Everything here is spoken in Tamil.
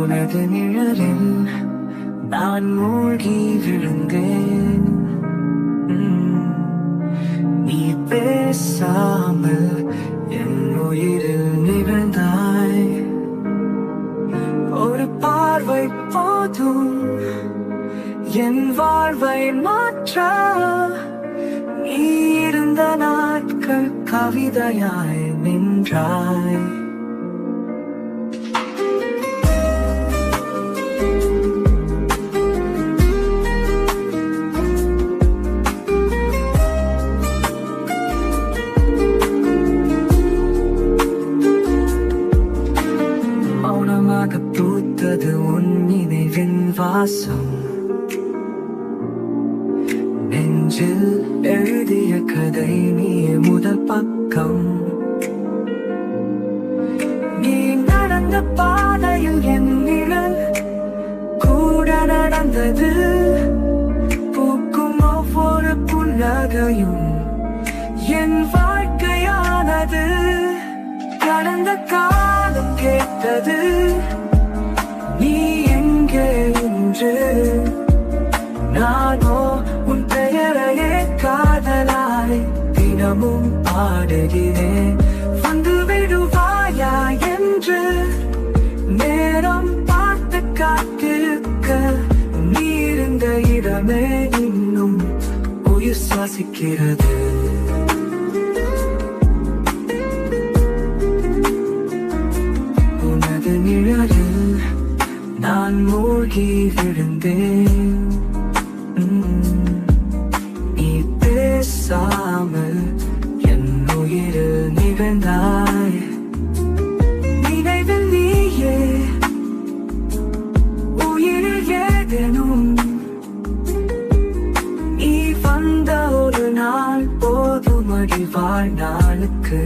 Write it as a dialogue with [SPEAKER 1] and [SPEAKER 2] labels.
[SPEAKER 1] உனது நிழலில் நான் மூழ்கி விழுந்தேன். நீ பேசாமல் என் உயிரில் நிகழ்ந்தாய். ஒரு பார்வை போதும் என் வாழ்வை மாற்ற. நீ இருந்த நாட்கள் கவிதையாய் நின்றாய். மௌனமாக பூத்தது உன் நினைவின் வாசம். நெஞ்சில் எழுதிய கதை நீ முதல் பக்கம். நீ நடந்த பாதையில் என் நிழல் கூட நடந்தது. பூக்கும் ஒவ்வொரு புன்னகையும் என் வாழ்க்கையானது. கடந்த காலம் கேட்டது. நானோ உன் பெயரையே காதலாய் தினமும் பாடுகிறேன். வந்து விடுவாயா என்று நேரம் பார்த்து காத்திருக்க நீருந்த இடமே இன்னும் உயிர் சுவாசிக்கிறது. உனது நிழலில் நான் மூழ்கி விழுந்தேன். வாழ்நாளுக்கு